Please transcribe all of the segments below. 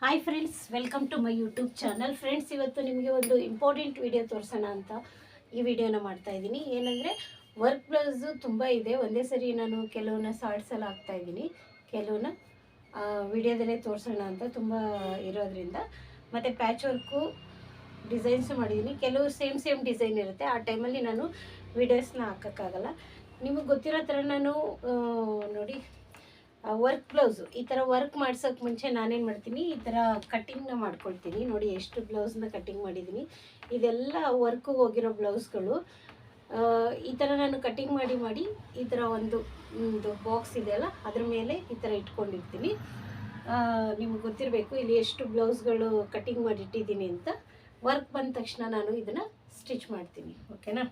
Hi friends welcome to my YouTube channel friends ಇವತ್ತು ನಿಮಗೆ ಒಂದು ಇಂಪಾರ್ಟೆಂಟ್ ವಿಡಿಯೋ ತೋರಿಸೋಣ ಅಂತ ಈ ವಿಡಿಯೋನ ಮಾಡ್ತಾ ಇದ್ದೀನಿ. ಏನಂದರೆ ವರ್ಕ್ ಬ್ಲೌಸು ತುಂಬ ಇದೆ. ಒಂದೇ ಸರಿ ನಾನು ಕೆಲವನ್ನ ಸಾಡ್ಸಲ್ಲ ಹಾಕ್ತಾ ಇದ್ದೀನಿ. ಕೆಲವನ್ನ ವಿಡಿಯೋದಲ್ಲೇ ತೋರಿಸೋಣ ಅಂತ ತುಂಬ ಇರೋದ್ರಿಂದ. ಮತ್ತು ಪ್ಯಾಚ್ ವರ್ಕು ಡಿಸೈನ್ಸು ಮಾಡಿದ್ದೀನಿ. ಕೆಲವು ಸೇಮ್ ಸೇಮ್ ಡಿಸೈನ್ ಇರುತ್ತೆ. ಆ ಟೈಮಲ್ಲಿ ನಾನು ವಿಡಿಯೋಸ್ನ ಹಾಕೋಕ್ಕಾಗಲ್ಲ. ನಿಮಗೆ ಗೊತ್ತಿರೋ ಥರ ನಾನು ನೋಡಿ ವರ್ಕ್ ಬ್ಲೌಸು ಈ ಥರ ವರ್ಕ್ ಮಾಡ್ಸೋಕ್ಕೆ ಮುಂಚೆ ನಾನೇನು ಮಾಡ್ತೀನಿ, ಈ ಥರ ಕಟ್ಟಿಂಗ್ನ ಮಾಡ್ಕೊಳ್ತೀನಿ. ನೋಡಿ ಎಷ್ಟು ಬ್ಲೌಸ್ನ ಕಟ್ಟಿಂಗ್ ಮಾಡಿದ್ದೀನಿ ಇದೆಲ್ಲ ವರ್ಕಿಗೆ ಹೋಗಿರೋ ಬ್ಲೌಸ್ಗಳು ಈ ಥರ ನಾನು ಕಟ್ಟಿಂಗ್ ಮಾಡಿ ಮಾಡಿ ಈ ಥರ ಒಂದು ಒಂದು ಬಾಕ್ಸ್ ಇದೆಯಲ್ಲ ಅದ್ರ ಮೇಲೆ ಈ ಥರ ಇಟ್ಕೊಂಡಿರ್ತೀನಿ. ನಿಮ್ಗೆ ಗೊತ್ತಿರಬೇಕು ಇಲ್ಲಿ ಎಷ್ಟು ಬ್ಲೌಸ್ಗಳು ಕಟ್ಟಿಂಗ್ ಮಾಡಿ ಇಟ್ಟಿದ್ದೀನಿ ಅಂತ. ವರ್ಕ್ ಬಂದ ತಕ್ಷಣ ನಾನು ಇದನ್ನು ಸ್ಟಿಚ್ ಮಾಡ್ತೀನಿ ಓಕೆನಾ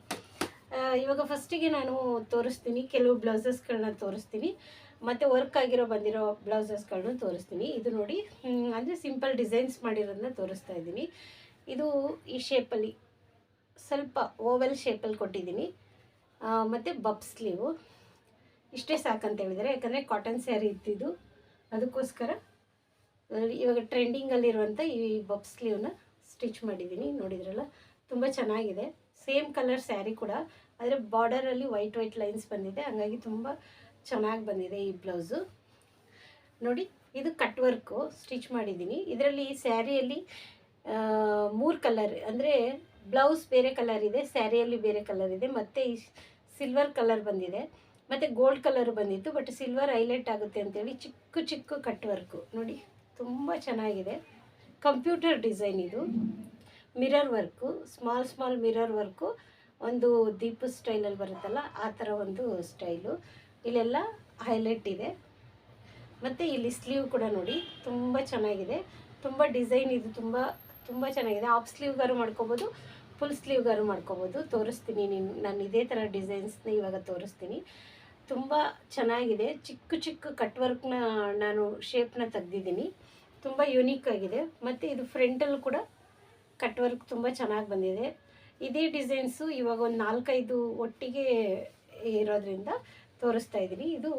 ಇವಾಗ ಫಸ್ಟಿಗೆ ನಾನು ತೋರಿಸ್ತೀನಿ, ಕೆಲವು ಬ್ಲೌಸಸ್ಗಳನ್ನ ತೋರಿಸ್ತೀನಿ. ಮತ್ತು ವರ್ಕ್ ಆಗಿರೋ ಬಂದಿರೋ ಬ್ಲೌಸಸ್ಗಳನ್ನೂ ತೋರಿಸ್ತೀನಿ. ಇದು ನೋಡಿ ಅಂದರೆ ಸಿಂಪಲ್ ಡಿಸೈನ್ಸ್ ಮಾಡಿರೋದನ್ನ ತೋರಿಸ್ತಾ ಇದ್ದೀನಿ. ಇದು ಈ ಶೇಪಲ್ಲಿ ಸ್ವಲ್ಪ ಓವೆಲ್ ಶೇಪಲ್ಲಿ ಕೊಟ್ಟಿದ್ದೀನಿ. ಮತ್ತು ಬಬ್ ಸ್ಲೀವು ಇಷ್ಟೇ ಸಾಕಂತ ಹೇಳಿದರೆ, ಯಾಕಂದರೆ ಕಾಟನ್ ಸ್ಯಾರಿ ಇದ್ದಿದ್ದು. ಅದಕ್ಕೋಸ್ಕರ ಇವಾಗ ಟ್ರೆಂಡಿಂಗಲ್ಲಿರುವಂಥ ಈ ಬಬ್ ಸ್ಲೀವ್ನ ಸ್ಟಿಚ್ ಮಾಡಿದ್ದೀನಿ. ನೋಡಿದ್ರಲ್ಲ, ತುಂಬ ಚೆನ್ನಾಗಿದೆ. ಸೇಮ್ ಕಲರ್ ಸ್ಯಾರಿ ಕೂಡ, ಆದರೆ ಬಾರ್ಡರಲ್ಲಿ ವೈಟ್ ವೈಟ್ ಲೈನ್ಸ್ ಬಂದಿದೆ. ಹಂಗಾಗಿ ತುಂಬ ಚೆನ್ನಾಗಿ ಬಂದಿದೆ ಈ ಬ್ಲೌಸು. ನೋಡಿ, ಇದು ಕಟ್ ವರ್ಕು ಸ್ಟಿಚ್ ಮಾಡಿದ್ದೀನಿ. ಇದರಲ್ಲಿ ಸ್ಯಾರಿಯಲ್ಲಿ ಮೂರು ಕಲರ್ ಅಂದರೆ ಬ್ಲೌಸ್ ಬೇರೆ ಕಲರ್ ಇದೆ, ಸ್ಯಾರಿಯಲ್ಲಿ ಬೇರೆ ಕಲರ್ ಇದೆ, ಮತ್ತು ಈ ಸಿಲ್ವರ್ ಕಲರ್ ಬಂದಿದೆ. ಮತ್ತು ಗೋಲ್ಡ್ ಕಲರ್ ಬಂದಿತ್ತು ಬಟ್ ಸಿಲ್ವರ್ ಹೈಲೈಟ್ ಆಗುತ್ತೆ ಅಂತೇಳಿ ಚಿಕ್ಕ ಚಿಕ್ಕ ಕಟ್ ವರ್ಕು ನೋಡಿ, ತುಂಬ ಚೆನ್ನಾಗಿದೆ. ಕಂಪ್ಯೂಟರ್ ಡಿಸೈನ್ ಇದು. Mirror work small small mirror work ಒಂದು ದೀಪ ಸ್ಟೈಲಲ್ಲಿ ಬರುತ್ತಲ್ಲ, ಆ ಥರ ಒಂದು ಸ್ಟೈಲು ಇಲ್ಲೆಲ್ಲ ಹೈಲೈಟ್ ಇದೆ. ಮತ್ತು ಇಲ್ಲಿ ಸ್ಲೀವ್ ಕೂಡ ನೋಡಿ, ತುಂಬ ಚೆನ್ನಾಗಿದೆ. ತುಂಬ ಡಿಸೈನ್ ಇದು, ತುಂಬ ತುಂಬ ಚೆನ್ನಾಗಿದೆ. ಆಫ್ ಸ್ಲೀವ್ಗಾರು ಮಾಡ್ಕೋಬೋದು ಫುಲ್ ಸ್ಲೀವ್ಗಾರು ಮಾಡ್ಕೋಬೋದು. ತೋರಿಸ್ತೀನಿ ನಿನ್ನ ನಾನು ಇದೇ ಥರ ಡಿಸೈನ್ಸ್ನ ಇವಾಗ ತೋರಿಸ್ತೀನಿ. ತುಂಬ ಚೆನ್ನಾಗಿದೆ. ಚಿಕ್ಕ ಚಿಕ್ಕ ಕಟ್ ವರ್ಕ್ನ ನಾನು ಶೇಪ್ನ ತೆಗ್ದಿದ್ದೀನಿ. ತುಂಬ ಯುನೀಕ್ ಆಗಿದೆ. ಮತ್ತು ಇದು ಫ್ರಂಟಲ್ಲೂ ಕೂಡ ಕಟ್ ವರ್ಕ್ ತುಂಬ ಚೆನ್ನಾಗಿ ಬಂದಿದೆ. ಇದೇ ಡಿಸೈನ್ಸು ಇವಾಗ ಒಂದು ನಾಲ್ಕೈದು ಒಟ್ಟಿಗೆ ಇರೋದ್ರಿಂದ ತೋರಿಸ್ತಾ ಇದ್ದೀನಿ. ಇದು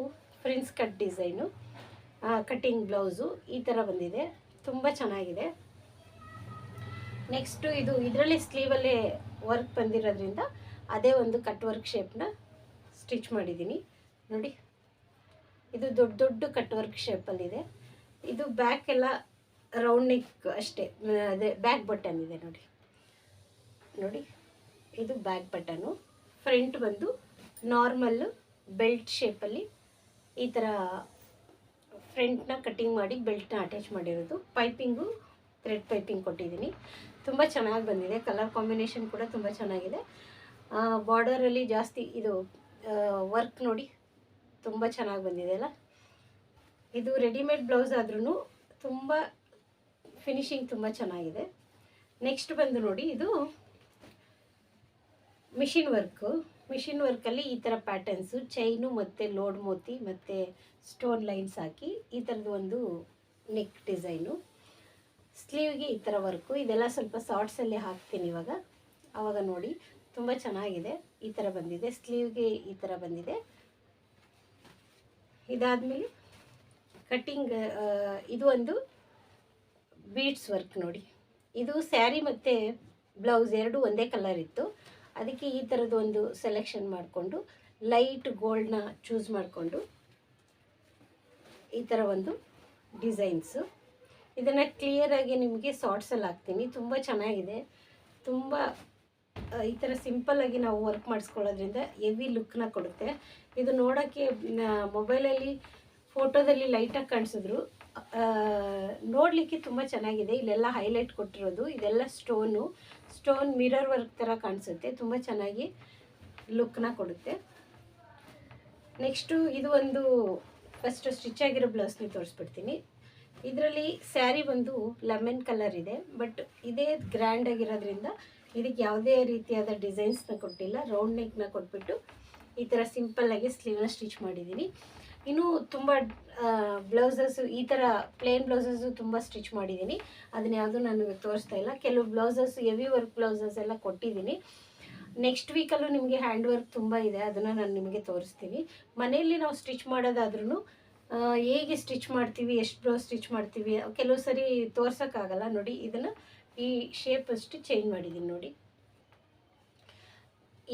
prince cut design. Cutting blouse ಈ ಥರ ಬಂದಿದೆ. ತುಂಬ ಚೆನ್ನಾಗಿದೆ. ನೆಕ್ಸ್ಟು ಇದು ಇದರಲ್ಲಿ ಸ್ಲೀವಲ್ಲೇ ವರ್ಕ್ ಬಂದಿರೋದ್ರಿಂದ ಅದೇ ಒಂದು ಕಟ್ ವರ್ಕ್ ಶೇಪ್ನ ಸ್ಟಿಚ್ ಮಾಡಿದ್ದೀನಿ. ನೋಡಿ, ಇದು ದೊಡ್ಡ ದೊಡ್ಡ ಕಟ್ ವರ್ಕ್ ಶೇಪಲ್ಲಿದೆ. ಇದು ಬ್ಯಾಕ್ ಎಲ್ಲ ರೌಂಡ್ ನೆಕ್ ಅಷ್ಟೇ. ಅದೇ ಬ್ಯಾಕ್ ಬಟನ್ ಇದೆ ನೋಡಿ. ನೋಡಿ, ಇದು ಬ್ಯಾಕ್ ಬಟನು ಫ್ರಂಟ್ ಬಂದು ನಾರ್ಮಲ್ಲು ಬೆಲ್ಟ್ ಶೇಪಲ್ಲಿ ಈ ಥರ ಫ್ರಂಟ್ನ ಕಟ್ಟಿಂಗ್ ಮಾಡಿ ಬೆಲ್ಟ್ನ ಅಟ್ಯಾಚ್ ಮಾಡಿರೋದು. ಪೈಪಿಂಗು ಥ್ರೆಡ್ ಪೈಪಿಂಗ್ ಕೊಟ್ಟಿದ್ದೀನಿ. ತುಂಬ ಚೆನ್ನಾಗಿ ಬಂದಿದೆ. ಕಲರ್ ಕಾಂಬಿನೇಷನ್ ಕೂಡ ತುಂಬ ಚೆನ್ನಾಗಿದೆ. ಬಾರ್ಡರಲ್ಲಿ ಜಾಸ್ತಿ ಇದು ವರ್ಕ್ ನೋಡಿ ತುಂಬ ಚೆನ್ನಾಗಿ ಬಂದಿದೆ ಅಲ್ಲ? ಇದು ರೆಡಿಮೇಡ್ ಬ್ಲೌಸ್ ಆದ್ರೂ ತುಂಬ ಫಿನಿಶಿಂಗ್ ತುಂಬ ಚೆನ್ನಾಗಿದೆ. ನೆಕ್ಸ್ಟ್ ಬಂದು ನೋಡಿ ಇದು ಮಿಷಿನ್ ವರ್ಕು ಮಿಷಿನ್ ವರ್ಕಲ್ಲಿ ಈ ಥರ ಪ್ಯಾಟರ್ನ್ಸು ಚೈನು ಮತ್ತು ಲೋಡ್ ಮೋತಿ ಮತ್ತು ಸ್ಟೋನ್ ಲೈನ್ಸ್ ಹಾಕಿ ಈ ಥರದ್ದು ಒಂದು ನೆಕ್ ಡಿಸೈನು ಸ್ಲೀವ್ಗೆ ಈ ಥರ ವರ್ಕು ಇದೆಲ್ಲ ಸ್ವಲ್ಪ ಶಾರ್ಟ್ಸಲ್ಲಿ ಹಾಕ್ತೀನಿ ಇವಾಗ. ಆವಾಗ ನೋಡಿ. ತುಂಬ ಚೆನ್ನಾಗಿದೆ. ಈ ಥರ ಬಂದಿದೆ. ಸ್ಲೀವ್ಗೆ ಈ ಥರ ಬಂದಿದೆ. ಇದಾದಮೇಲೆ ಕಟ್ಟಿಂಗ್ ಇದು ಒಂದು ಬೀಡ್ಸ್ ವರ್ಕ್ ನೋಡಿ. ಇದು ಸ್ಯಾರಿ ಮತ್ತು ಬ್ಲೌಸ್ ಎರಡು ಒಂದೇ ಕಲರ್ ಇತ್ತು. ಅದಕ್ಕೆ ಈ ಥರದ್ದು ಒಂದು ಸೆಲೆಕ್ಷನ್ ಮಾಡಿಕೊಂಡು ಲೈಟ್ ಗೋಲ್ಡ್ನ ಚೂಸ್ ಮಾಡಿಕೊಂಡು, ಈ ಥರ ಒಂದು ಡಿಸೈನ್ಸು ಇದನ್ನು ಕ್ಲಿಯರಾಗಿ ನಿಮಗೆ ಶಾರ್ಟ್ಸಲ್ಲಿ ಹಾಕ್ತೀನಿ. ತುಂಬ ಚೆನ್ನಾಗಿದೆ. ತುಂಬ ಈ ಥರ ಸಿಂಪಲ್ಲಾಗಿ ನಾವು ವರ್ಕ್ ಮಾಡಿಸ್ಕೊಳ್ಳೋದ್ರಿಂದ ಹೆವಿ ಲುಕ್ನ ಕೊಡುತ್ತೆ. ಇದು ನೋಡೋಕ್ಕೆ ಮೊಬೈಲಲ್ಲಿ ಫೋಟೋದಲ್ಲಿ ಲೈಟಾಗಿ ಕಾಣಿಸಿದ್ರು. ನೋಡಲಿಕ್ಕೆ ತುಂಬ ಚೆನ್ನಾಗಿದೆ. ಇಲ್ಲೆಲ್ಲ ಹೈಲೈಟ್ ಕೊಟ್ಟಿರೋದು. ಇದೆಲ್ಲ ಸ್ಟೋನು ಸ್ಟೋನ್ ಮಿರರ್ ವರ್ಕ್ ಥರ ಕಾಣಿಸುತ್ತೆ. ತುಂಬ ಚೆನ್ನಾಗಿ ಲುಕ್ನ ಕೊಡುತ್ತೆ. ನೆಕ್ಸ್ಟು ಇದು ಒಂದು ಫಸ್ಟ್ ಸ್ಟಿಚ್ ಆಗಿರೋ ಬ್ಲೌಸ್ನ ತೋರಿಸ್ಬಿಡ್ತೀನಿ. ಇದರಲ್ಲಿ ಸ್ಯಾರಿ ಬಂದು ಲೆಮನ್ ಕಲರ್ ಇದೆ. ಬಟ್ ಇದೇ ಗ್ರ್ಯಾಂಡ್ ಆಗಿರೋದ್ರಿಂದ ಇದಕ್ಕೆ ಯಾವುದೇ ರೀತಿಯಾದ ಡಿಸೈನ್ಸ್ನ ಕೊಟ್ಟಿಲ್ಲ. ರೌಂಡ್ ನೆಕ್ನ ಕೊಟ್ಬಿಟ್ಟು ಈ ಥರ ಸಿಂಪಲ್ಲಾಗಿ ಸ್ಲೀವ್ನ ಸ್ಟಿಚ್ ಮಾಡಿದ್ದೀನಿ. ಇನ್ನು ತುಂಬ ಬ್ಲೌಸಸ್ಸು, ಈ ಥರ ಪ್ಲೇನ್ ಬ್ಲೌಸಸ್ಸು ತುಂಬ ಸ್ಟಿಚ್ ಮಾಡಿದ್ದೀನಿ. ಅದನ್ನ ಯಾವುದೂ ನಾನು ತೋರಿಸ್ತಾ ಇಲ್ಲ. ಕೆಲವು ಬ್ಲೌಸಸ್ ಹೆವಿ ವರ್ಕ್ ಬ್ಲೌಸಸ್ ಎಲ್ಲ ಕೊಟ್ಟಿದ್ದೀನಿ. ನೆಕ್ಸ್ಟ್ ವೀಕಲ್ಲೂ ನಿಮಗೆ ಹ್ಯಾಂಡ್ ವರ್ಕ್ ತುಂಬ ಇದೆ. ಅದನ್ನು ನಾನು ನಿಮಗೆ ತೋರಿಸ್ತೀನಿ. ಮನೆಯಲ್ಲಿ ನಾವು ಸ್ಟಿಚ್ ಮಾಡೋದಾದ್ರೂ ಹೇಗೆ ಸ್ಟಿಚ್ ಮಾಡ್ತೀವಿ, ಎಷ್ಟು ಬ್ಲೌಸ್ ಸ್ಟಿಚ್ ಮಾಡ್ತೀವಿ, ಕೆಲವು ಸರಿ ತೋರ್ಸೋಕ್ಕಾಗಲ್ಲ. ನೋಡಿ, ಇದನ್ನು ಈ ಶೇಪ್ ಅಷ್ಟು ಚೇಂಜ್ ಮಾಡಿದ್ದೀನಿ ನೋಡಿ.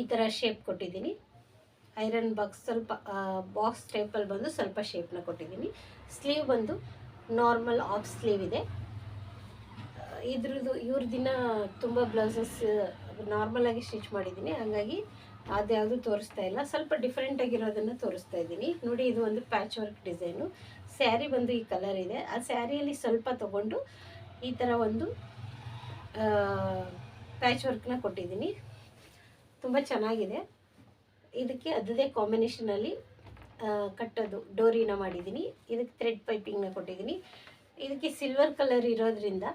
ಈ ಥರ ಶೇಪ್ ಕೊಟ್ಟಿದ್ದೀನಿ. ಐರನ್ ಬಾಕ್ಸ್ ಸ್ವಲ್ಪ ಬಾಕ್ಸ್ ಟೈಪಲ್ಲಿ ಬಂದು ಸ್ವಲ್ಪ ಶೇಪ್ನ ಕೊಟ್ಟಿದ್ದೀನಿ. ಸ್ಲೀವ್ ಬಂದು ನಾರ್ಮಲ್ ಆಫ್ ಸ್ಲೀವ್ ಇದೆ. ಇದ್ರದ್ದು ಇವ್ರ ದಿನ ತುಂಬ ಬ್ಲೌಸಸ್ ನಾರ್ಮಲಾಗಿ ಸ್ಟಿಚ್ ಮಾಡಿದ್ದೀನಿ. ಹಾಗಾಗಿ ಅದ್ಯಾವುದು ತೋರಿಸ್ತಾ ಇಲ್ಲ. ಸ್ವಲ್ಪ ಡಿಫ್ರೆಂಟ್ ಆಗಿರೋದನ್ನು ತೋರಿಸ್ತಾ ಇದ್ದೀನಿ. ನೋಡಿ, ಇದು ಒಂದು ಪ್ಯಾಚ್ ವರ್ಕ್ ಡಿಸೈನು. ಸ್ಯಾರಿ ಬಂದು ಈ ಕಲರ್ ಇದೆ. ಆ ಸ್ಯಾರಿಯಲ್ಲಿ ಸ್ವಲ್ಪ ತಗೊಂಡು ಈ ಥರ ಒಂದು ಪ್ಯಾಚ್ ವರ್ಕ್ನ ಕೊಟ್ಟಿದ್ದೀನಿ. ತುಂಬ ಚೆನ್ನಾಗಿದೆ. ಇದಕ್ಕೆ ಅದದೇ ಕಾಂಬಿನೇಷನಲ್ಲಿ ಕಟ್ಟೋದು. ಡೋರಿನ ಮಾಡಿದ್ದೀನಿ ಇದಕ್ಕೆ ಥ್ರೆಡ್ ಪೈಪಿಂಗ್ನ ಕೊಟ್ಟಿದ್ದೀನಿ ಇದಕ್ಕೆ ಸಿಲ್ವರ್ ಕಲರ್ ಇರೋದ್ರಿಂದ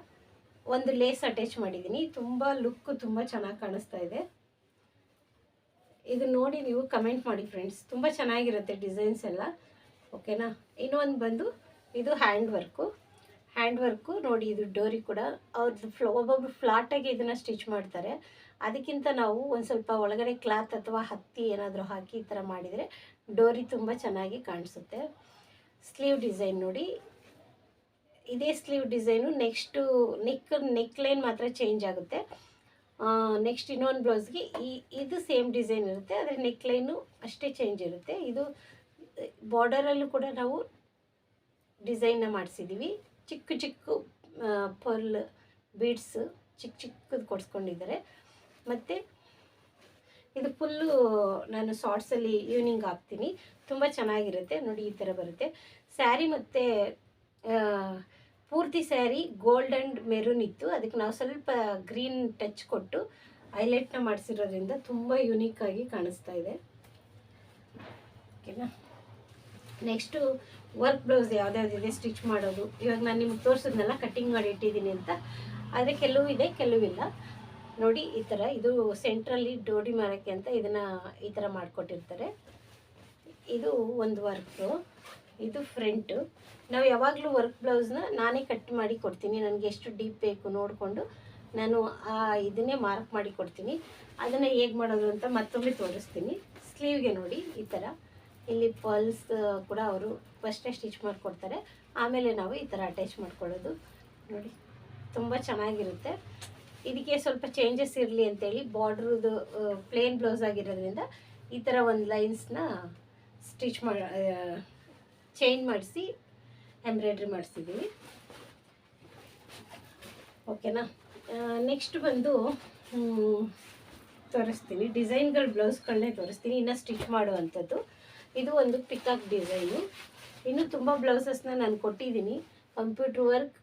ಒಂದು ಲೇಸ್ ಅಟ್ಯಾಚ್ ಮಾಡಿದ್ದೀನಿ ತುಂಬ ಲುಕ್ಕು ತುಂಬ ಚೆನ್ನಾಗಿ ಕಾಣಿಸ್ತಾ ಇದೆ. ಇದು ನೋಡಿ ನೀವು ಕಮೆಂಟ್ ಮಾಡಿ ಫ್ರೆಂಡ್ಸ್ ತುಂಬ ಚೆನ್ನಾಗಿರುತ್ತೆ ಡಿಸೈನ್ಸ್ ಎಲ್ಲ. ಓಕೆನಾ ಇನ್ನೊಂದು ಬಂದು, ಇದು ಹ್ಯಾಂಡ್ ವರ್ಕು ಹ್ಯಾಂಡ್ ವರ್ಕು, ನೋಡಿ ಇದು ಡೋರಿ ಕೂಡ. ಅವ್ರದ್ದು ಫ್ಲೋ, ಒಬ್ಬೊಬ್ರು ಫ್ಲಾಟಾಗಿ ಇದನ್ನು ಸ್ಟಿಚ್ ಮಾಡ್ತಾರೆ. ಅದಕ್ಕಿಂತ ನಾವು ಒಂದು ಸ್ವಲ್ಪ ಒಳಗಡೆ ಕ್ಲಾತ್ ಅಥವಾ ಹತ್ತಿ ಏನಾದರೂ ಹಾಕಿ ಈ ಥರ ಮಾಡಿದರೆ ಡೋರಿ ತುಂಬ ಚೆನ್ನಾಗಿ ಕಾಣಿಸುತ್ತೆ. ಸ್ಲೀವ್ ಡಿಸೈನ್ ನೋಡಿ. ಇದೇ sleeve design, next neck neck line ಮಾತ್ರ ಚೇಂಜ್ ಆಗುತ್ತೆ. ನೆಕ್ಸ್ಟ್ ಇನ್ನೊಂದು ಬ್ಲೌಸ್ಗೆ ಈ, ಇದು ಸೇಮ್ ಡಿಸೈನ್ ಇರುತ್ತೆ, ಆದರೆ ನೆಕ್ ಲೈನು ಅಷ್ಟೇ ಚೇಂಜ್ ಇರುತ್ತೆ. ಇದು ಬಾರ್ಡರಲ್ಲೂ ಕೂಡ ನಾವು ಡಿಸೈನ್ನ ಮಾಡಿಸಿದ್ದೀವಿ ಚಿಕ್ಕ ಚಿಕ್ಕ ಪರ್ಲ್, ಬೀಡ್ಸ್ ಚಿಕ್ಕ ಚಿಕ್ಕದು ಕೊಡಿಸ್ಕೊಂಡಿದ್ದಾರೆ. ಮತ್ತು ಇದು ಫುಲ್ಲು ನಾನು ಶಾರ್ಟ್ಸಲ್ಲಿ ಈವ್ನಿಂಗ್ ಹಾಕ್ತೀನಿ. ತುಂಬ ಚೆನ್ನಾಗಿರುತ್ತೆ. ನೋಡಿ ಈ ಥರ ಬರುತ್ತೆ. ಸ್ಯಾರಿ ಮತ್ತು ಪೂರ್ತಿ ಸ್ಯಾರಿ ಗೋಲ್ಡ್ ಆ್ಯಂಡ್ ಮೆರೂನ್ ಇತ್ತು. ಅದಕ್ಕೆ ನಾವು ಸ್ವಲ್ಪ ಗ್ರೀನ್ ಟಚ್ ಕೊಟ್ಟು ಹೈಲೈಟ್ನ ಮಾಡಿಸಿರೋದ್ರಿಂದ ತುಂಬ ಯುನೀಕ್ ಆಗಿ ಕಾಣಿಸ್ತಾ ಇದೆ. ಓಕೆನಾ ನೆಕ್ಸ್ಟು ವರ್ಕ್ ಬ್ಲೌಸ್ ಯಾವ್ದಾವ್ದಿದೆ ಸ್ಟಿಚ್ ಮಾಡೋದು. ಇವಾಗ ನಾನು ನಿಮ್ಗೆ ತೋರಿಸಿದ್ನೆಲ್ಲ ಕಟ್ಟಿಂಗ್ ಮಾಡಿ ಇಟ್ಟಿದ್ದೀನಿ ಅಂತ. ಆದರೆ ಕೆಲವು ಇದೆ ಕೆಲವಿಲ್ಲ ನೋಡಿ, ಈ ಥರ ಇದು ಸೆಂಟ್ರಲ್ಲಿ ಡೋಡಿ ಮಾಡೋಕ್ಕೆ ಅಂತ ಇದನ್ನು ಈ ಥರ ಮಾಡಿಕೊಟ್ಟಿರ್ತಾರೆ. ಇದು ಒಂದು ವರ್ಕು ಇದು ಫ್ರಂಟು ನಾವು ಯಾವಾಗಲೂ ವರ್ಕ್ ಬ್ಲೌಸ್ನ ನಾನೇ ಕಟ್ ಮಾಡಿ ಕೊಡ್ತೀನಿ. ನನಗೆ ಎಷ್ಟು ಡೀಪ್ ಬೇಕು ನೋಡಿಕೊಂಡು ನಾನು ಆ ಇದನ್ನೇ ಮಾರ್ಕ್ ಮಾಡಿ ಕೊಡ್ತೀನಿ. ಅದನ್ನು ಹೇಗೆ ಮಾಡೋದು ಅಂತ ಮತ್ತೊಮ್ಮೆ ತೋರಿಸ್ತೀನಿ. ಸ್ಲೀವ್ಗೆ ನೋಡಿ, ಈ ಥರ ಇಲ್ಲಿ ಪಲ್ಸ್ ಕೂಡ ಅವರು ಫಸ್ಟೇ ಸ್ಟಿಚ್ ಮಾಡಿಕೊಡ್ತಾರೆ. ಆಮೇಲೆ ನಾವು ಈ ಥರ ಅಟ್ಯಾಚ್ ಮಾಡ್ಕೊಳ್ಳೋದು. ನೋಡಿ, ತುಂಬ ಚೆನ್ನಾಗಿರುತ್ತೆ. ಇದಕ್ಕೆ ಸ್ವಲ್ಪ ಚೇಂಜಸ್ ಇರಲಿ ಅಂತೇಳಿ ಬಾರ್ಡ್ರದು ಪ್ಲೇನ್ ಬ್ಲೌಸ್ ಆಗಿರೋದ್ರಿಂದ ಈ ಥರ ಒಂದು ಲೈನ್ಸ್ನ ಸ್ಟಿಚ್ ಮಾಡಿ ಚೇಂಜ್ ಮಾಡಿಸಿ ಎಂಬ್ರಾಯ್ಡ್ರಿ ಮಾಡಿಸಿದ್ದೀವಿ ಓಕೆನಾ ನೆಕ್ಸ್ಟ್ ಬಂದು ತೋರಿಸ್ತೀನಿ. ಡಿಸೈನ್ಗಳು ಬ್ಲೌಸ್ಗಳನ್ನೇ ತೋರಿಸ್ತೀನಿ. ಇನ್ನು ಸ್ಟಿಚ್ ಮಾಡುವಂಥದ್ದು. ಇದು ಒಂದು ಪಿಕಾಕ್ ಡಿಸೈನು. ಇನ್ನು ತುಂಬ ಬ್ಲೌಸಸ್ನ ನಾನು ಕೊಟ್ಟಿದ್ದೀನಿ. ಕಂಪ್ಯೂಟರ್ ವರ್ಕ್,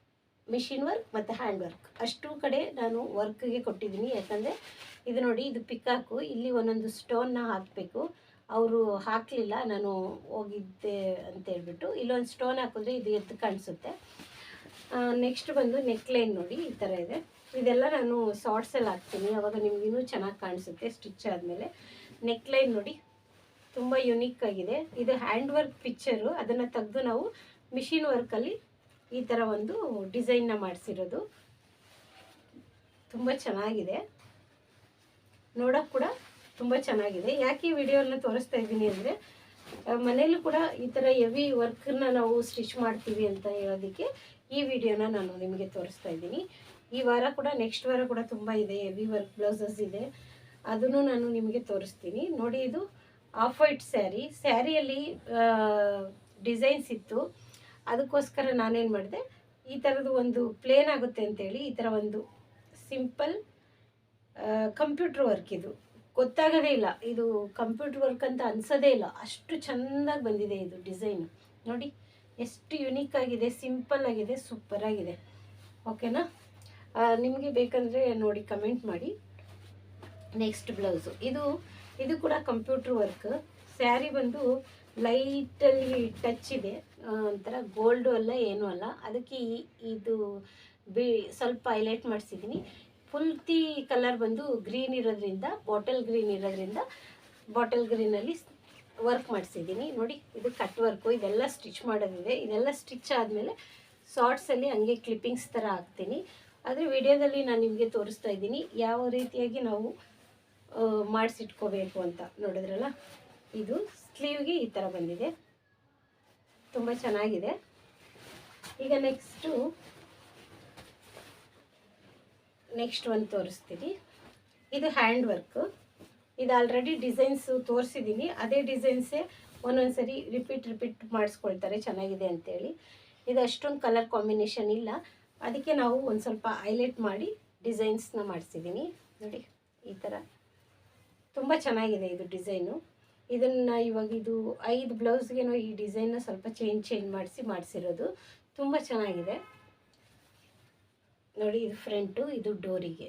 ಮಿಷಿನ್ ವರ್ಕ್ ಮತ್ತು ಹ್ಯಾಂಡ್ ವರ್ಕ್. ಅಷ್ಟು ಕಡೆ ನಾನು ವರ್ಕ್ಗೆ ಕೊಟ್ಟಿದ್ದೀನಿ. ಯಾಕಂದರೆ ಇದು ನೋಡಿ, ಇದು ಪಿಕಾಕು. ಇಲ್ಲಿ ಒಂದೊಂದು ಸ್ಟೋನ್ನ ಹಾಕಬೇಕು. ಅವರು ಹಾಕಲಿಲ್ಲ. ನಾನು ಹೋಗಿದ್ದೆ ಅಂತ ಹೇಳ್ಬಿಟ್ಟು ಇಲ್ಲೊಂದು ಸ್ಟೋನ್ ಹಾಕಿದ್ರೆ ಇದು ಎದ್ದು ಕಾಣಿಸುತ್ತೆ. ನೆಕ್ಸ್ಟ್ ಬಂದು ನೆಕ್ಲೈನ್ ನೋಡಿ, ಈ ಥರ ಇದೆ. ಇದೆಲ್ಲ ನಾನು ಶಾರ್ಟ್ಸಲ್ಲಿ ಹಾಕ್ತೀನಿ. ಅವಾಗ ನಿಮ್ಗೆ ಇನ್ನೂ ಚೆನ್ನಾಗಿ ಕಾಣಿಸುತ್ತೆ ಸ್ಟಿಚ್ ಆದಮೇಲೆ. ನೆಕ್ಲೈನ್ ನೋಡಿ ತುಂಬ ಯುನೀಕ್ ಆಗಿದೆ. ಇದು ಹ್ಯಾಂಡ್ ವರ್ಕ್ ಪಿಕ್ಚರು ಅದನ್ನು ತೆಗೆದು ನಾವು ಮಿಷಿನ್ ವರ್ಕಲ್ಲಿ ಈ ಥರ ಒಂದು ಡಿಸೈನ್ನ ಮಾಡಿಸಿರೋದು. ತುಂಬ ಚೆನ್ನಾಗಿದೆ. ನೋಡೋಕೆ ಕೂಡ ತುಂಬ ಚೆನ್ನಾಗಿದೆ. ಯಾಕೆ ಈ ವಿಡಿಯೋನ ತೋರಿಸ್ತಾ ಇದ್ದೀನಿ ಅಂದರೆ ಮನೇಲೂ ಕೂಡ ಈ ಥರ ಹೆವಿ ವರ್ಕನ್ನ ನಾವು ಸ್ಟಿಚ್ ಮಾಡ್ತೀವಿ ಅಂತ ಹೇಳೋದಕ್ಕೆ ಈ ವಿಡಿಯೋನ ನಾನು ನಿಮಗೆ ತೋರಿಸ್ತಾ ಇದ್ದೀನಿ. ಈ ವಾರ ಕೂಡ ನೆಕ್ಸ್ಟ್ ವಾರ ಕೂಡ ತುಂಬ ಇದೆ ಹೆವಿ ವರ್ಕ್ ಬ್ಲೌಸಸ್ ಇದೆ. ಅದನ್ನು ನಾನು ನಿಮಗೆ ತೋರಿಸ್ತೀನಿ. ನೋಡಿ ಇದು ಆಫ್ ವೈಟ್ ಸ್ಯಾರಿ ಸ್ಯಾರಿಯಲ್ಲಿ ಡಿಸೈನ್ಸ್ ಇತ್ತು. ಅದಕ್ಕೋಸ್ಕರ ನಾನೇನು ಮಾಡಿದೆ, ಈ ಥರದ್ದು ಒಂದು ಪ್ಲೇನ್ ಆಗುತ್ತೆ ಅಂತೇಳಿ ಈ ಥರ ಒಂದು ಸಿಂಪಲ್ ಕಂಪ್ಯೂಟ್ರ್ ವರ್ಕ್ ಇದು. ಗೊತ್ತಾಗೋದೇ ಇಲ್ಲ. ಇದು ಕಂಪ್ಯೂಟರ್ ವರ್ಕ್ ಅಂತ ಅನ್ಸೋದೇ ಇಲ್ಲ. ಅಷ್ಟು ಚೆಂದಾಗಿ ಬಂದಿದೆ ಇದು ಡಿಸೈನು ನೋಡಿ, ಎಷ್ಟು ಯುನೀಕ್ ಆಗಿದೆ ಸಿಂಪಲ್ ಆಗಿದೆ ಸೂಪರ್ ಆಗಿದೆ. ಓಕೆನಾ ನಿಮಗೆ ಬೇಕಂದರೆ ನೋಡಿ ಕಮೆಂಟ್ ಮಾಡಿ. ನೆಕ್ಸ್ಟ್ ಬ್ಲೌಸು ಇದು ಇದು ಕೂಡ ಕಂಪ್ಯೂಟರ್ ವರ್ಕ್. ಸ್ಯಾರಿ ಬಂದು ಲೈಟಲ್ಲಿ ಟಚ್ ಇದೆ. ಒಂಥರ ಗೋಲ್ಡು ಅಲ್ಲ, ಏನೂ ಅಲ್ಲ. ಅದಕ್ಕೆ ಇದು ಬಿ, ಸ್ವಲ್ಪ ಹೈಲೈಟ್ ಮಾಡಿಸಿದ್ದೀನಿ ಫುಲ್ತಿ ಕಲರ್ ಬಂದು ಗ್ರೀನ್ ಇರೋದ್ರಿಂದ, ಬಾಟಲ್ ಗ್ರೀನ್ ಇರೋದ್ರಿಂದ ಬಾಟಲ್ ಗ್ರೀನಲ್ಲಿ ವರ್ಕ್ ಮಾಡಿಸಿದ್ದೀನಿ ನೋಡಿ, ಇದು ಕಟ್ ವರ್ಕು. ಇದೆಲ್ಲ ಸ್ಟಿಚ್ ಮಾಡೋದಿದೆ. ಇದೆಲ್ಲ ಸ್ಟಿಚ್ ಆದಮೇಲೆ ಶಾರ್ಟ್ಸಲ್ಲಿ ಹಂಗೆ ಕ್ಲಿಪ್ಪಿಂಗ್ಸ್ ಥರ ಹಾಕ್ತೀನಿ. ಆದರೆ ವಿಡಿಯೋದಲ್ಲಿ ನಾನು ನಿಮಗೆ ತೋರಿಸ್ತಾ ಇದ್ದೀನಿ. ಯಾವ ರೀತಿಯಾಗಿ ನಾವು ಮಾಡಿಸಿಟ್ಕೋಬೇಕು ಅಂತ ನೋಡಿದ್ರಲ್ಲ? ಇದು ಸ್ಲೀವ್ಗೆ ಈ ಥರ ಬಂದಿದೆ. ತುಂಬ ಚೆನ್ನಾಗಿದೆ. ಈಗ ನೆಕ್ಸ್ಟು, ನೆಕ್ಸ್ಟ್ ಒಂದು ತೋರಿಸ್ತೀನಿ. ಇದು ಹ್ಯಾಂಡ್ ವರ್ಕು. ಇದು ಆಲ್ರೆಡಿ ಡಿಸೈನ್ಸು ತೋರಿಸಿದ್ದೀನಿ. ಅದೇ ಡಿಸೈನ್ಸೇ ಒಂದೊಂದು ಸರಿ ರಿಪೀಟ್ ರಿಪೀಟ್ ಮಾಡಿಸ್ಕೊಳ್ತಾರೆ ಚೆನ್ನಾಗಿದೆ ಅಂತೇಳಿ. ಇದು ಅಷ್ಟೊಂದು ಕಲರ್ ಕಾಂಬಿನೇಷನ್ ಇಲ್ಲ. ಅದಕ್ಕೆ ನಾವು ಒಂದು ಸ್ವಲ್ಪ ಹೈಲೈಟ್ ಮಾಡಿ ಡಿಸೈನ್ಸ್ನ ಮಾಡಿಸಿದ್ದೀನಿ. ನೋಡಿ, ಈ ಥರ. ತುಂಬ ಚೆನ್ನಾಗಿದೆ ಇದು ಡಿಸೈನು. ಇದನ್ನು ಇವಾಗ ಇದು ಐದು ಬ್ಲೌಸ್ಗೇನೋ ಈ ಡಿಸೈನ್ನ ಸ್ವಲ್ಪ ಚೇಂಜ್ ಚೇಂಜ್ ಮಾಡಿಸಿ ಮಾಡಿಸಿರೋದು. ತುಂಬ ಚೆನ್ನಾಗಿದೆ. ನೋಡಿ ಇದು ಫ್ರಂಟು, ಇದು ಡೋರಿಗೆ.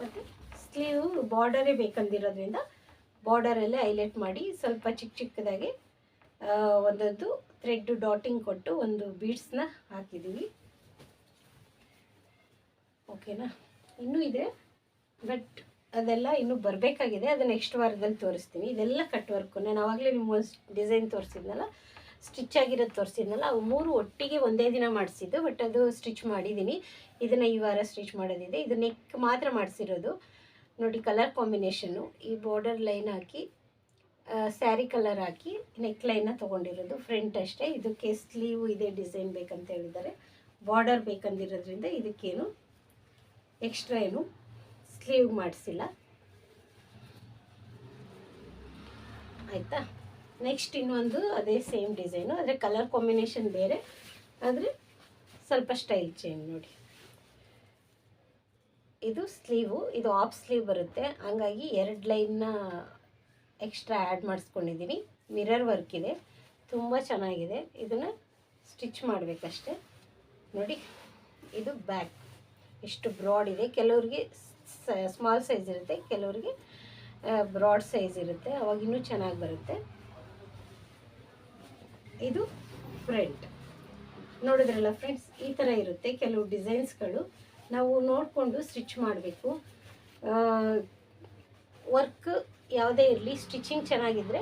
ಮತ್ತು ಸ್ಲೀವ್ ಬಾರ್ಡರೇ ಬೇಕಂದಿರೋದ್ರಿಂದ ಬಾರ್ಡರಲ್ಲೇ ಹೈಲೈಟ್ ಮಾಡಿ ಸ್ವಲ್ಪ ಚಿಕ್ಕ ಚಿಕ್ಕದಾಗಿ ಒಂದೊಂದು ಥ್ರೆಡ್ ಡಾಟಿಂಗ್ ಕೊಟ್ಟು ಒಂದು ಬೀಡ್ಸ್ನ ಹಾಕಿದ್ದೀವಿ. ಓಕೆನಾ? ಇನ್ನೂ ಇದೆ, ಬಟ್ ಅದೆಲ್ಲ ಇನ್ನೂ ಬರಬೇಕಾಗಿದೆ, ಅದು ನೆಕ್ಸ್ಟ್ ವಾರದಲ್ಲಿ ತೋರಿಸ್ತೀನಿ. ಇದೆಲ್ಲ ಕಟ್ ವರ್ಕು ನಾನು ಆವಾಗಲೇ ನಿಮ್ಮ ಡಿಸೈನ್ ತೋರಿಸಿದ್ನಲ್ಲ ಸ್ಟಿಚ್ ಆಗಿರೋದು ತೋರಿಸಿದ್ನಲ್ಲ, ಅವು ಮೂರು ಒಟ್ಟಿಗೆ ಒಂದೇ ದಿನ ಮಾಡಿಸಿದ್ದು ಬಟ್ ಅದು ಸ್ಟಿಚ್ ಮಾಡಿದ್ದೀನಿ ಇದನ್ನು ಈ ವಾರ ಸ್ಟಿಚ್ ಮಾಡೋದಿದೆ. ಇದು ನೆಕ್ ಮಾತ್ರ ಮಾಡಿಸಿರೋದು. ನೋಡಿ ಕಲರ್ ಕಾಂಬಿನೇಷನ್ನು ಈ ಬಾರ್ಡರ್ ಲೈನ್ ಹಾಕಿ ಸ್ಯಾರಿ ಕಲರ್ ಹಾಕಿ ನೆಕ್ ಲೈನ್ನ ತೊಗೊಂಡಿರೋದು. ಫ್ರಂಟ್ ಅಷ್ಟೇ. ಇದಕ್ಕೆ ಸ್ಲೀವ್ ಇದೇ ಡಿಸೈನ್ ಬೇಕಂತ ಹೇಳಿದ್ದಾರೆ. ಬಾರ್ಡರ್ ಬೇಕಂದಿರೋದ್ರಿಂದ ಇದಕ್ಕೇನು ಎಕ್ಸ್ಟ್ರಾ ಏನು ಸ್ಲೀವ್ ಮಾಡಿಸಿಲ್ಲ. ಆಯಿತಾ? ನೆಕ್ಸ್ಟ್ ಇನ್ನೊಂದು, ಅದೇ ಸೇಮ್ ಡಿಸೈನು ಆದರೆ ಕಲರ್ ಕಾಂಬಿನೇಷನ್ ಬೇರೆ. ಆದರೆ ಸ್ವಲ್ಪ ಸ್ಟೈಲ್ ಚೇಂಜ್ ನೋಡಿ. ಇದು ಸ್ಲೀವು ಇದು ಆಫ್ ಸ್ಲೀವ್ ಬರುತ್ತೆ. ಹಂಗಾಗಿ ಎರಡು ಲೈನ್ನ ಎಕ್ಸ್ಟ್ರಾ ಆ್ಯಡ್ ಮಾಡಿಸ್ಕೊಂಡಿದ್ದೀನಿ ಮಿರರ್ ವರ್ಕ್ ಇದೆ. ತುಂಬ ಚೆನ್ನಾಗಿದೆ. ಇದನ್ನು ಸ್ಟಿಚ್ ಮಾಡಬೇಕಷ್ಟೆ. ನೋಡಿ, ಇದು ಬ್ಯಾಕ್ ಎಷ್ಟು ಬ್ರಾಡ್ ಇದೆ. ಕೆಲವ್ರಿಗೆ ಸ್ಮಾಲ್ ಸೈಜ್ ಇರುತ್ತೆ. ಕೆಲವರಿಗೆ ಬ್ರಾಡ್ ಸೈಜ್ ಇರುತ್ತೆ. ಅವಾಗ ಇನ್ನೂ ಚೆನ್ನಾಗಿ ಬರುತ್ತೆ. ಇದು ಫ್ರಂಟ್ ನೋಡಿದ್ರಲ್ಲ ಫ್ರೆಂಡ್ಸ್ ಈ ಥರ ಇರುತ್ತೆ. ಕೆಲವು ಡಿಸೈನ್ಸ್ಗಳು ನಾವು ನೋಡಿಕೊಂಡು ಸ್ಟಿಚ್ ಮಾಡಬೇಕು. ವರ್ಕ್ ಯಾವುದೇ ಇರಲಿ ಸ್ಟಿಚಿಂಗ್ ಚೆನ್ನಾಗಿದ್ದರೆ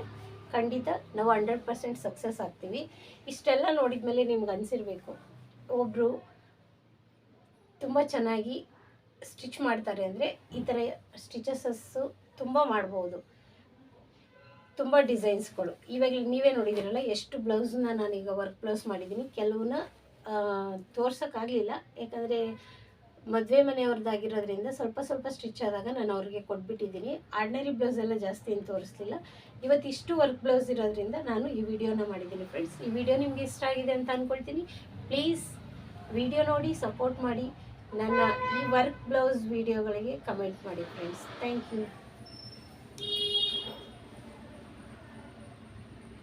ಖಂಡಿತ ನಾವು ಹಂಡ್ರೆಡ್ ಪರ್ಸೆಂಟ್ ಸಕ್ಸಸ್ ಆಗ್ತೀವಿ. ಇಷ್ಟೆಲ್ಲ ನೋಡಿದ ಮೇಲೆ ನಿಮ್ಗೆ ಅನಿಸಿರ್ಬೇಕು. ಒಬ್ಬರು ತುಂಬ ಚೆನ್ನಾಗಿ ಸ್ಟಿಚ್ ಮಾಡ್ತಾರೆ ಅಂದರೆ ಈ ಥರ ಸ್ಟಿಚಸಸ್ಸು ತುಂಬ ಮಾಡ್ಬೋದು. ತುಂಬ ಡಿಸೈನ್ಸ್ಗಳು. ಇವಾಗ ನೀವೇ ನೋಡಿದ್ದೀರಲ್ಲ, ಎಷ್ಟು ಬ್ಲೌಸ್ನ ನಾನೀಗ ವರ್ಕ್ ಬ್ಲೌಸ್ ಮಾಡಿದ್ದೀನಿ. ಕೆಲವನ್ನ ತೋರ್ಸೋಕ್ಕಾಗಲಿಲ್ಲ. ಯಾಕಂದರೆ ಮದುವೆ ಮನೆಯವ್ರದ್ದಾಗಿರೋದ್ರಿಂದ ಸ್ವಲ್ಪ ಸ್ವಲ್ಪ ಸ್ಟಿಚ್ ಆದಾಗ ನಾನು ಅವ್ರಿಗೆ ಕೊಟ್ಬಿಟ್ಟಿದ್ದೀನಿ. ಆರ್ಡಿನರಿ ಬ್ಲೌಸ್ ಎಲ್ಲ ಜಾಸ್ತಿ ಏನು ತೋರಿಸ್ಲಿಲ್ಲ. ಇವತ್ತು ಇಷ್ಟು ವರ್ಕ್ ಬ್ಲೌಸ್ ಇರೋದ್ರಿಂದ ನಾನು ಈ ವಿಡಿಯೋನ ಮಾಡಿದ್ದೀನಿ ಫ್ರೆಂಡ್ಸ್. ಈ ವಿಡಿಯೋ ನಿಮಗೆ ಇಷ್ಟ ಆಗಿದೆ ಅಂತ ಅಂದ್ಕೊಳ್ತೀನಿ ಪ್ಲೀಸ್ ವಿಡಿಯೋ ನೋಡಿ, ಸಪೋರ್ಟ್ ಮಾಡಿ. ನನ್ನ ಈ ವರ್ಕ್ ಬ್ಲೌಸ್ ವಿಡಿಯೋಗಳಿಗೆ ಕಮೆಂಟ್ ಮಾಡಿ ಫ್ರೆಂಡ್ಸ್ ಥ್ಯಾಂಕ್ ಯು